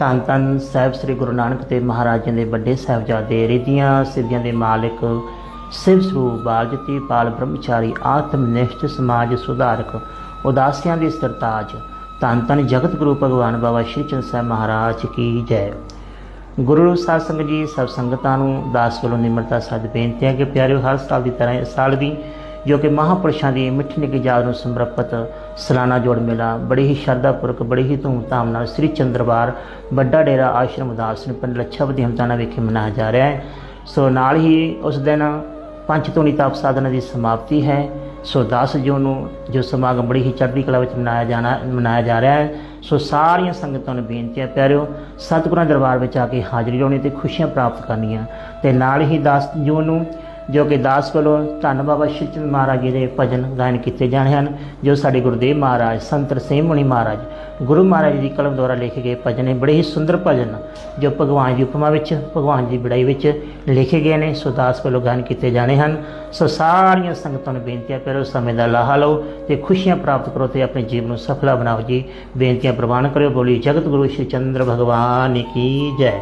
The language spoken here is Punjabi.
ਧੰਨ ਧੰਨ ਸਾਹਿਬ ਸ੍ਰੀ ਗੁਰੂ ਨਾਨਕ ਦੇਵ ਮਹਾਰਾਜ ਦੇ ਵੱਡੇ ਸਾਹਿਬਜ਼ਾਦੇ ਰਿੱਧੀਆਂ ਸਿੱਧੀਆਂ ਦੇ ਮਾਲਕ ਸਿਵ ਸਰੂਪ ਬਾਲਜਤੀ ਪਾਲ ਬ੍ਰਹਮਚਾਰੀ ਆਤਮ ਨਿਸ਼ਟ ਸਮਾਜ ਸੁਧਾਰਕ ਉਦਾਸੀਆਂ ਦੇ ਸਰਤਾਜ ਧੰਨ ਧੰਨ ਜਗਤ ਗੁਰੂ ਭਗਵਾਨ ਬਾਬਾ ਸ਼੍ਰੀ ਚੰਦ ਸਾਹਿਬ ਮਹਾਰਾਜ ਕੀ ਜੈ। ਗੁਰੂ ਸਾਧ ਸੰਗਤ ਜੀ, ਸਭ ਸੰਗਤਾਂ ਨੂੰ ਦਾਸ ਵੱਲੋਂ ਨਿਮਰਤਾ ਸੱਦ ਬੇਨਤੀ ਹੈ ਕਿ ਪਿਆਰਿਓ, ਹਰ ਸਾਲ ਦੀ ਤਰ੍ਹਾਂ ਇਸ ਸਾਲ ਵੀ ਜੋ ਕਿ ਮਹਾਪੁਰਸ਼ਾਂ ਦੀ ਮਿੱਠੀ ਨਿੱਕੀ ਯਾਦ ਨੂੰ ਸਮਰਪਿਤ ਸਾਲਾਨਾ ਜੋੜ ਮੇਲਾ, ਬੜੀ ਹੀ ਸ਼ਰਧਾਪੂਰਵਕ ਬੜੀ ਹੀ ਧੂਮਧਾਮ ਨਾਲ ਸ੍ਰੀ ਚੰਦਰਬਾਰ ਵੱਡਾ ਡੇਰਾ ਆਸ਼ਰਮ ਉਦਾਸ ਨੇ ਪਿੰਡ ਲੱਛਾਵਦੀ ਹਮਤਾਨਾ ਵਿਖੇ ਮਨਾਇਆ ਜਾ ਰਿਹਾ ਹੈ। ਸੋ ਨਾਲ ਹੀ ਉਸ ਦਿਨ ਪੰਜ ਧੂਣੀ ਤਪ ਸਾਧਨਾ ਦੀ ਸਮਾਪਤੀ ਹੈ। ਸੋ 10 ਜੂਨ ਨੂੰ ਜੋ ਸਮਾਗਮ ਬੜੀ ਹੀ ਚੜ੍ਹਦੀ ਕਲਾ ਵਿੱਚ ਮਨਾਇਆ ਜਾਣਾ, ਮਨਾਇਆ ਜਾ ਰਿਹਾ ਹੈ। ਸੋ ਸਾਰੀਆਂ ਸੰਗਤਾਂ ਨੂੰ ਬੇਨਤੀ ਹੈ, ਪਿਆਰਿਓ, ਸਤਿਗੁਰਾਂ ਦਰਬਾਰ ਵਿੱਚ ਆ ਕੇ ਹਾਜ਼ਰੀ ਲਾਉਣੀ ਤੇ ਖੁਸ਼ੀਆਂ ਪ੍ਰਾਪਤ ਕਰਨੀਆਂ। ਤੇ ਨਾਲ ਹੀ 10 ਜੂਨ ਨੂੰ ਜੋ ਕਿ ਦਾਸ ਵੱਲੋਂ ਧੰਨ ਬਾਬਾ ਸ਼੍ਰੀ ਚੰਦ ਮਹਾਰਾਜ ਜੀ ਦੇ ਭਜਨ ਗਾਇਨ ਕੀਤੇ ਜਾਣੇ ਹਨ, ਜੋ ਸਾਡੇ ਗੁਰਦੇਵ ਮਹਾਰਾਜ, ਸੰਤ ਸਿੰਘ ਮੁਨੀ ਮਹਾਰਾਜ, ਗੁਰੂ ਮਹਾਰਾਜ ਜੀ ਦੀ ਕਲਮ ਦੁਆਰਾ ਲਿਖੇ ਗਏ ਭਜਨ ਨੇ ਬੜੇ ਹੀ ਸੁੰਦਰ ਭਜਨ, ਜੋ ਭਗਵਾਨ ਦੀ ਉਪਮਾ ਵਿੱਚ, ਭਗਵਾਨ ਦੀ ਵਿੜਾਈ ਵਿੱਚ ਲਿਖੇ ਗਏ ਨੇ, ਸੋ ਦਾਸ ਵੱਲੋਂ ਗਾਇਨ ਕੀਤੇ ਜਾਣੇ ਹਨ। ਸੋ ਸਾਰੀਆਂ ਸੰਗਤਾਂ ਨੂੰ ਬੇਨਤੀ ਹੈ ਪਰ ਸਮੇਂ ਦਾ ਲਾਹਾ ਲਓ ਤੇ ਖੁਸ਼ੀਆਂ ਪ੍ਰਾਪਤ ਕਰੋ ਤੇ ਆਪਣੇ ਜੀਵਨ ਨੂੰ ਸਫਲਾ ਬਣਾਓ ਜੀ। ਬੇਨਤੀਆਂ ਪ੍ਰਵਾਨ ਕਰਿਓ, ਬੋਲੀ ਜਗਤ ਗੁਰੂ ਸ਼੍ਰੀ ਚੰਦਰ ਭਗਵਾਨ ਕੀ ਜੈ।